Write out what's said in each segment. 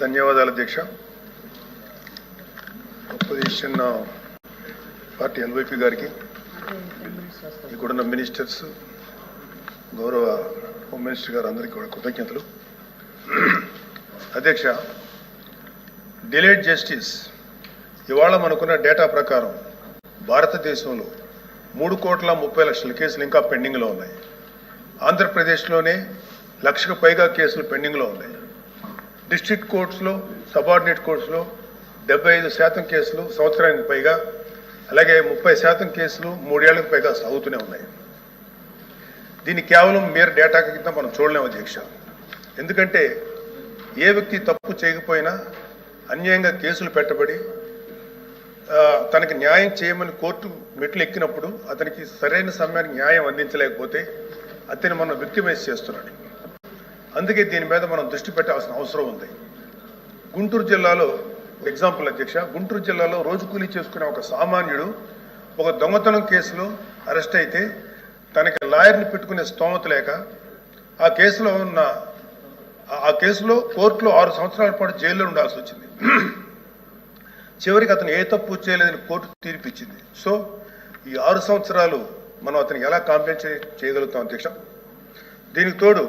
ధన్యవాదాలు అధ్యక్ష opposition party ఎల్వైపీ గారికి ఇక్కడున్న మినిస్టర్స్ గౌరవ హోమ్ మినిస్టర్ గారు అందరికీ కూడా కృతజ్ఞతలు. అధ్యక్ష డిలేడ్ జస్టిస్ ఇవాళ మనకున్న డేటా ప్రకారం భారతదేశంలో మూడు కోట్ల ముప్పై లక్షల కేసులు ఇంకా పెండింగ్లో ఉన్నాయి. ఆంధ్రప్రదేశ్లోనే లక్షకు పైగా కేసులు పెండింగ్లో ఉన్నాయి. డిస్ట్రిక్ట్ కోర్ట్స్లో సబార్డినేట్ కోర్ట్స్లో డెబ్బై ఐదు శాతం కేసులు సంవత్సరానికి పైగా అలాగే ముప్పై శాతం కేసులు మూడేళ్ళకు పైగా సాగుతూనే ఉన్నాయి. దీన్ని కేవలం మీరు డేటా కింద మనం చూడలేము అధ్యక్ష. ఎందుకంటే ఏ వ్యక్తి తప్పు చేయకపోయినా అన్యాయంగా కేసులు పెట్టబడి తనకి న్యాయం చేయమని కోర్టు మెట్లు ఎక్కినప్పుడు అతనికి సరైన సమయానికి న్యాయం అందించలేకపోతే అతన్ని మనం విక్టిమైజ్ చేస్తున్నాడు. అందుకే దీని మీద మనం దృష్టి పెట్టాల్సిన అవసరం ఉంది. గుంటూరు జిల్లాలో ఎగ్జాంపుల్ అధ్యక్ష గుంటూరు జిల్లాలో రోజు కూలీ చేసుకునే ఒక సామాన్యుడు ఒక దొంగతనం కేసులో అరెస్ట్ అయితే తనకి లాయర్ని పెట్టుకునే స్తోమత లేక ఆ కేసులో ఉన్న ఆ- కేసులో కోర్టులో ఆరు సంవత్సరాల పాటు జైల్లో ఉండాల్సి వచ్చింది. చివరికి అతను ఏ తప్పు చేయలేదని కోర్టు తీర్పిచ్చింది సో ఈ ఆరు సంవత్సరాలు మనం అతనికి ఎలా కాంపెన్సేట్ చేయగలుగుతాం అధ్యక్ష? దీనికి తోడు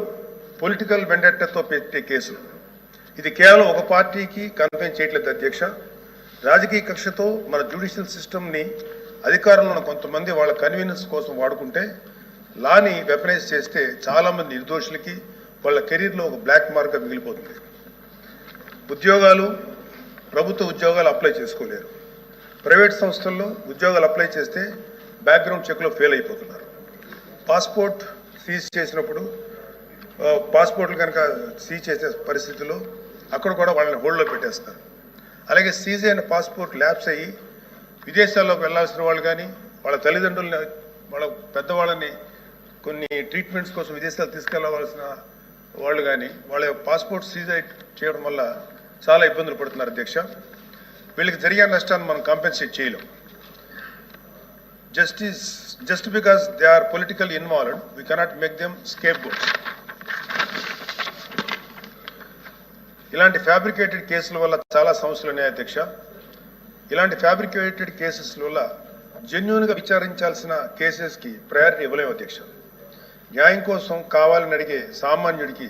పొలిటికల్ వెండెట్టతో పెట్టే కేసులు. ఇది కేవలం ఒక పార్టీకి కన్ఫైన్ చేయట్లేదు అధ్యక్ష. రాజకీయ కక్షతో మన జ్యుడిషియల్ సిస్టమ్ని అధికారంలో ఉన్న కొంతమంది వాళ్ళ కన్వీనియన్స్ కోసం వాడుకుంటే లాని వెపనైజ్ చేస్తే చాలామంది నిర్దోషులకి వాళ్ళ కెరీర్లో ఒక బ్లాక్ మార్క్గా మిగిలిపోతుంది. ఉద్యోగాలు ప్రభుత్వ ఉద్యోగాలు అప్లై చేసుకోలేరు. ప్రైవేట్ సంస్థల్లో ఉద్యోగాలు అప్లై చేస్తే బ్యాక్గ్రౌండ్ చెక్లో ఫెయిల్ అయిపోతున్నారు. పాస్పోర్ట్ సీజ్ చేసినప్పుడు పాస్పోర్ట్లు కనుక సీజ్ చేసే పరిస్థితుల్లో అక్కడ కూడా వాళ్ళని హోల్డ్లో పెట్టేస్తారు. అలాగే సీజ్ అయిన పాస్పోర్ట్ ల్యాబ్స్ అయ్యి విదేశాల్లోకి వెళ్ళాల్సిన వాళ్ళు కానీ వాళ్ళ తల్లిదండ్రులని వాళ్ళ పెద్దవాళ్ళని కొన్ని ట్రీట్మెంట్స్ కోసం విదేశాలు తీసుకెళ్ళవలసిన వాళ్ళు కానీ వాళ్ళ పాస్పోర్ట్ సీజ్ చేయడం వల్ల చాలా ఇబ్బందులు పడుతున్నారు అధ్యక్ష. వీళ్ళకి జరిగే నష్టాన్ని మనం కాంపెన్సేట్ చేయలేం. Justice just because they are political involved we cannot make them scape boats ఇలాంటి ఫ్యాబ్రికేటెడ్ కేసుల వల్ల చాలా సమస్యలు ఉన్నాయి అధ్యక్ష. ఇలాంటి ఫ్యాబ్రికేటెడ్ కేసెస్ వల్ల జెన్యున్గా విచారించాల్సిన కేసెస్కి ప్రయారిటీ ఇవ్వలేము అధ్యక్ష. న్యాయం కోసం కావాలని అడిగే సామాన్యుడికి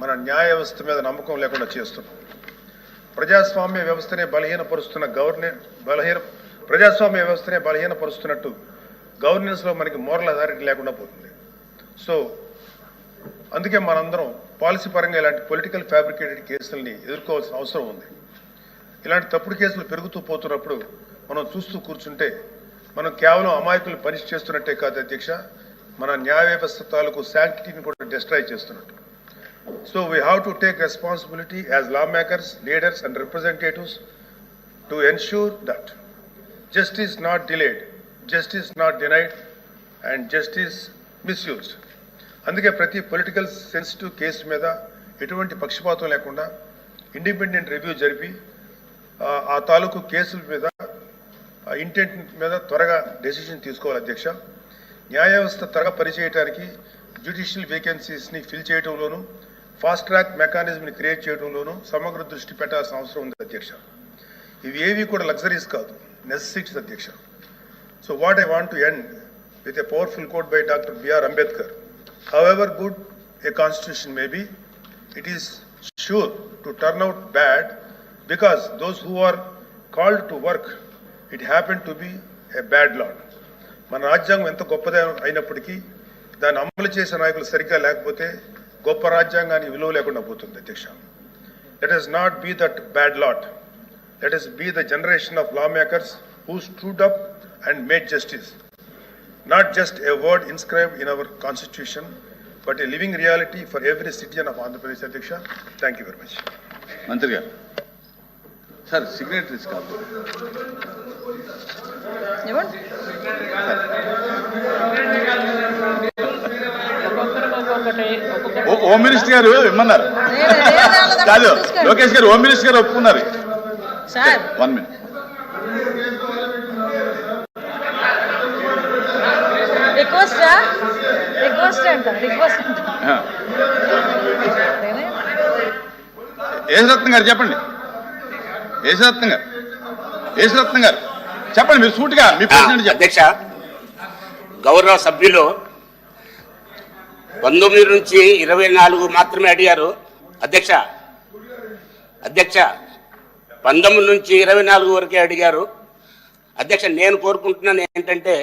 మన న్యాయ వ్యవస్థ మీద నమ్మకం లేకుండా చేస్తున్నాం. ప్రజాస్వామ్య వ్యవస్థనే బలహీనపరుస్తున్న గవర్నెన్స్ బలహీన ప్రజాస్వామ్య వ్యవస్థనే బలహీనపరుస్తున్నట్టు గవర్నెన్స్లో మనకి మోరల్ అథారిటీ లేకుండా పోతుంది. సో అందుకే మనందరం పాలసీ పరంగా ఇలాంటి పొలిటికల్ ఫ్యాబ్రికేటెడ్ కేసుల్ని ఎదుర్కోవాల్సిన అవసరం ఉంది. ఇలాంటి తప్పుడు కేసులు పెరుగుతూ పోతున్నప్పుడు మనం చూస్తూ కూర్చుంటే మనం కేవలం అమాయకులు పనిష్ చేస్తున్నట్టే కాదు అధ్యక్ష మన న్యాయ వ్యవస్థ తాలూకు శాంక్టిటీని కూడా డిస్ట్రాయ్ చేస్తున్నట్టు. So we have to take responsibility as law makers leaders and representatives to ensure that justice not delayed justice not denied and justice misused అందుకే ప్రతి పొలిటికల్ సెన్సిటివ్ కేసు మీద ఎటువంటి పక్షపాతం లేకుండా ఇండిపెండెంట్ రివ్యూ జరిపి ఆ, తాలూకు కేసుల మీద ఇంటెంట్ మీద త్వరగా డెసిషన్ తీసుకోవాలి అధ్యక్ష. న్యాయ వ్యవస్థ త్వరగా పనిచేయడానికి జ్యుడిషియల్ వేకెన్సీస్ని ఫిల్ చేయడంలోనూ ఫాస్ట్ ట్రాక్ మెకానిజంని క్రియేట్ చేయడంలోనూ సమగ్ర దృష్టి పెట్టాల్సిన అవసరం ఉంది అధ్యక్ష. ఇవి ఏవి కూడా లగ్జరీస్ కాదు నెసెసిటీస్ అధ్యక్ష. So what I want to end with a powerful quote by doctor B R Ambedkar however good a constitution may be, it is sure to turn out bad because those who are called to work it happened to be a bad lot. మన రాజ్యాంగం ఎంత గొప్పదే అయినప్పటికీ దాన్ని అమలు చేసే నాయకులు సరిగ్గా లేకపోతే గొప్ప రాజ్యాంగానికి విలువ లేకుండా పోతుంది అధ్యక్ష. Let us not be that bad lot let us be the generation of law makers who stood up and made justice Not just a word inscribed in our constitution, but a living reality for every citizen of Andhra Pradesh, Adhyaksha. Thank you very much. మంత్రి గారు sir signatories కాదు home minister గారు ఇమ్మన్నారు కాదు. లోకేష్ గారు home minister గారు ఒప్పుకున్నారు sir one minute request అంట గారు చెప్పండి. యేసరత్నం గారు. యేసరత్నం గారు. చెప్పండి మీరు సూటిగా మీ ప్రశ్న చెప్పండి. అధ్యక్ష గౌరవ సభ్యులు పంతొమ్మిది నుంచి ఇరవై నాలుగు మాత్రమే అడిగారు. అధ్యక్ష అధ్యక్ష పంతొమ్మిది నుంచి ఇరవై నాలుగు వరకే అడిగారు. అధ్యక్ష నేను కోరుకుంటున్నాను ఏంటంటే